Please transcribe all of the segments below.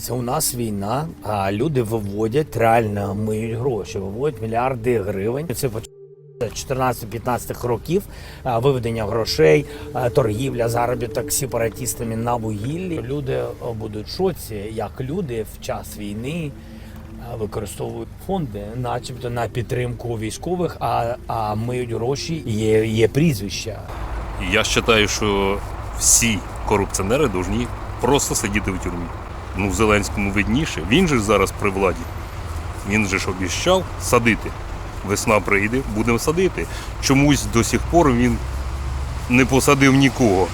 Це у нас війна, а люди виводять реально миють гроші, виводять мільярди гривень. Це починається 14-15 років виведення грошей, торгівля, заробіток сепаратистами на вугіллі. Люди будуть в шоці, як люди в час війни використовують фонди, начебто на підтримку військових, а, а миють гроші. Є, є прізвища. Я вважаю, що всі корупціонери повинні просто сидіти в тюрмі. Ну, Зеленському видніше. Він же ж зараз при владі. Він же ж обіщав садити. Весна прийде, будемо садити. Чомусь до сих пор він не посадив нікого.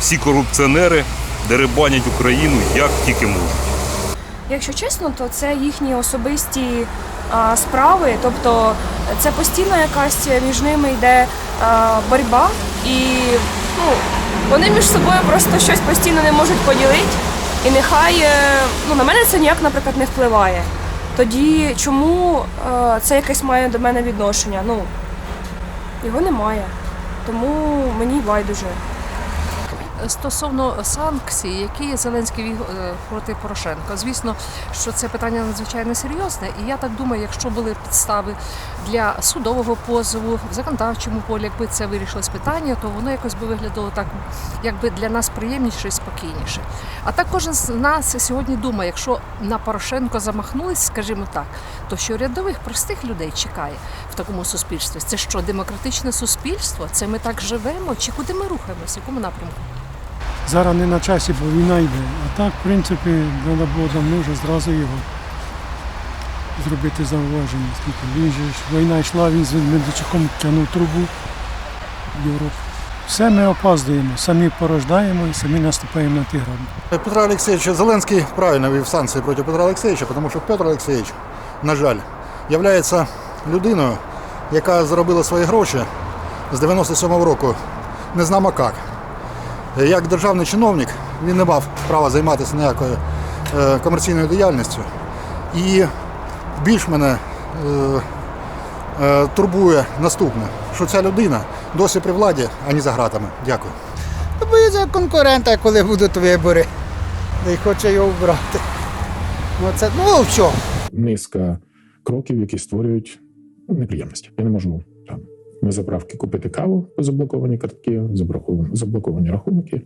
Всі корупціонери деребанять Україну як тільки можуть. Якщо чесно, то це їхні особисті а, справи, тобто це постійно якась між ними йде а, боротьба, і ну, вони між собою просто щось постійно не можуть поділити. І нехай е, ну, на мене це ніяк, наприклад, не впливає. Тоді чому е, це якесь має до мене відношення? Ну, його немає. Тому мені байдуже. Стосовно санкцій, які Зеленський вів е, проти Порошенка, звісно, що це питання надзвичайно серйозне, і я так думаю, якщо були підстави для судового позову в законодавчому полі, якби це вирішилось питання, то воно якось би виглядало так, якби для нас приємніше і спокійніше. А так кожен з нас сьогодні думає, якщо на Порошенко замахнулись, скажімо так, то що рядових простих людей чекає в такому суспільстві? Це що, демократичне суспільство? Це ми так живемо? Чи куди ми рухаємося? Якому напрямку? Зараз не на часі, бо війна йде. А так, в принципі, треба було давно вже зразу його зробити зауваження. Він же ж війна йшла, він з Медведчуком тягнув трубу в Європу. Все ми опаздуємо, самі порождаємо і самі наступаємо на ті граблі. Петро Олексійович Зеленський правильно вів санкції проти Петра Олексійовича, тому що Петро Олексійович, на жаль, є людиною, яка заробила свої гроші з 97-го року не знамо як. Як державний чиновник він не мав права займатися ніякою е, комерційною діяльністю. І більш мене е, е, турбує наступне, що ця людина досі при владі, а не за гратами. Дякую. Боїться конкурента, коли будуть вибори. Й хоче його вбрати. Ну, це, ну, в чому? низка кроків, які створюють неприємності. Я не можу заправки купити каву заблоковані картки, заблоковані рахунки.